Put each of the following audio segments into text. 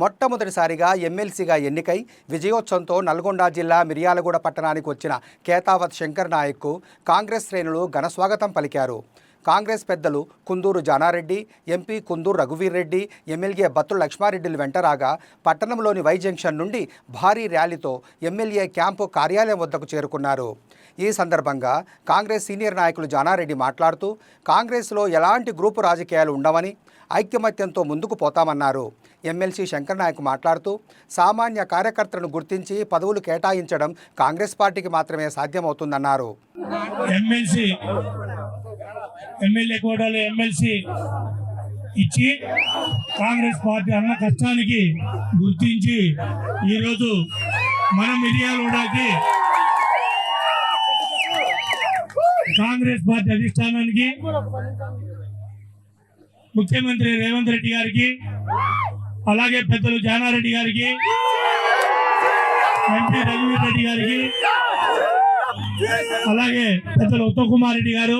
మొట్టమొదటిసారిగా ఎమ్మెల్సీగా ఎన్నికై విజయోత్సవంతో నల్గొండ జిల్లా మిర్యాలగూడ పట్టణానికి వచ్చిన కేతావత్ శంకర్ నాయక్కు కాంగ్రెస్ శ్రేణులు ఘనస్వాగతం పలికారు. కాంగ్రెస్ పెద్దలు కుందూరు జానారెడ్డి ఎంపీ కుందూరు రఘువీర్ రెడ్డి ఎమ్మెల్యే బత్తుల లక్ష్మారెడ్డిలు వెంటరాగా పట్టణంలోని వై జంక్షన్ నుండి భారీ ర్యాలీతో ఎమ్మెల్యే క్యాంపు కార్యాలయం వద్దకు చేరుకున్నారు. ఈ సందర్భంగా కాంగ్రెస్ సీనియర్ నాయకులు జానారెడ్డి మాట్లాడుతూ కాంగ్రెస్లో ఎలాంటి గ్రూపు రాజకీయాలు ఉండవని ఐక్యమత్యంతో ముందుకు పోతామన్నారు. ఎమ్మెల్సీ శంకర్ నాయక్ మాట్లాడుతూ సామాన్య కార్యకర్తలను గుర్తించి పదవులు కేటాయించడం కాంగ్రెస్ పార్టీకి మాత్రమే సాధ్యమవుతుందన్నారు. ఎమ్మెల్సీ ఎమ్మెల్యే కోటాలో ఎమ్మెల్సీ ఇచ్చి కాంగ్రెస్ పార్టీ అన్న కష్టానికి గుర్తించి ఈరోజు మన మిర్యాలగూడకి కాంగ్రెస్ పార్టీ అధిష్టానానికి ముఖ్యమంత్రి రేవంత్ రెడ్డి గారికి అలాగే పెద్దలు జానారెడ్డి గారికి ఎంపీ రఘువీర్ రెడ్డి గారికి అలాగే పెద్దలు ఉత్తమ్ కుమార్ రెడ్డి గారు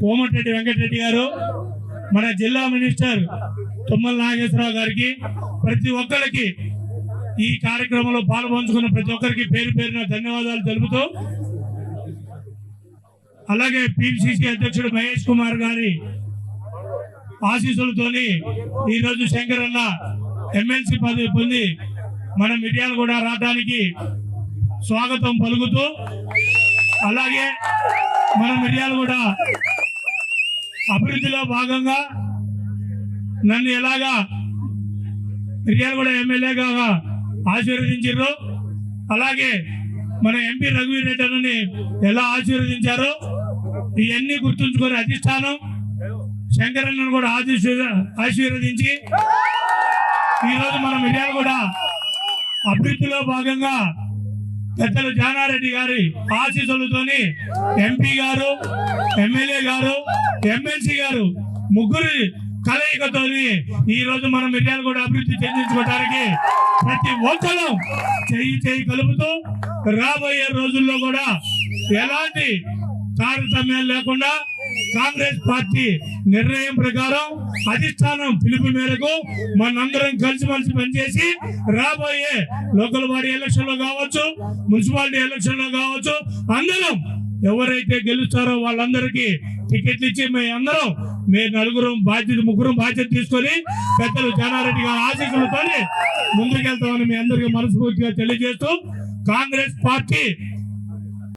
కోమటిరెడ్డి వెంకటరెడ్డి గారు మన జిల్లా మినిస్టర్ తుమ్మల నాగేశ్వరరావు గారికి ప్రతి ఒక్కరికి ఈ కార్యక్రమంలో పాల్పంచుకున్న ప్రతి ఒక్కరికి పేరు పేరున ధన్యవాదాలు తెలుపుతూ అలాగే పిసిసి అధ్యక్షుడు మహేష్ కుమార్ గారి ఆశీస్సులతోని ఈ రోజు శంకరన్న ఎమ్మెల్సీ పదవి పొంది మన మిడియాలు కూడా రావడానికి స్వాగతం పలుకుతూ అలాగే మన మిర్యాలు కూడా అభివృద్ధిలో భాగంగా నన్ను ఎలాగా మిర్యాలగూడ కూడా ఎమ్మెల్యేగా ఆశీర్వదించారు అలాగే మన ఎంపీ రఘువీర్ రెడ్డి ఎలా ఆశీర్వదించారో ఇవన్నీ గుర్తుంచుకొని అధిష్టానం శంకరన్నను కూడా ఆశీర్వదించి ఈరోజు మనం మిర్యాలగూడ కూడా అభివృద్ధిలో భాగంగా పెద్దలు జానారెడ్డి గారి ఆశీస్సులతోని ఎంపీ గారు ఎమ్మెల్యే గారు ఎమ్మెల్సీ గారు ముగ్గురు కలయికతోని ఈ రోజు మనం మిర్యాలు కూడా అభివృద్ధి చెందించుకోవడానికి ప్రతి ఒక్కరూ చెయ్యి చెయ్యి కలుపుతూ రాబోయే రోజుల్లో కూడా ఎలాంటి తారతమ్యం లేకుండా కాంగ్రెస్ పార్టీ నిర్ణయం ప్రకారం అధిష్టానం పిలుపు మేరకు మనందరం కలిసిమెలిసి పనిచేసి రాబోయే లోకల్ బాడీ ఎలక్షన్లో కావచ్చు మున్సిపాలిటీ ఎలక్షన్లో కావచ్చు అందరం ఎవరైతే గెలుస్తారో వాళ్ళందరికీ టికెట్లు ఇచ్చి మేము అందరం మీరు నలుగురు బాధ్యత ముగ్గురు బాధ్యత తీసుకొని పెద్దలు జానారెడ్డి గారి ఆశీస్సులతో ముందుకెళ్తామని మీ అందరికీ మనస్ఫూర్తిగా తెలియజేస్తూ కాంగ్రెస్ పార్టీ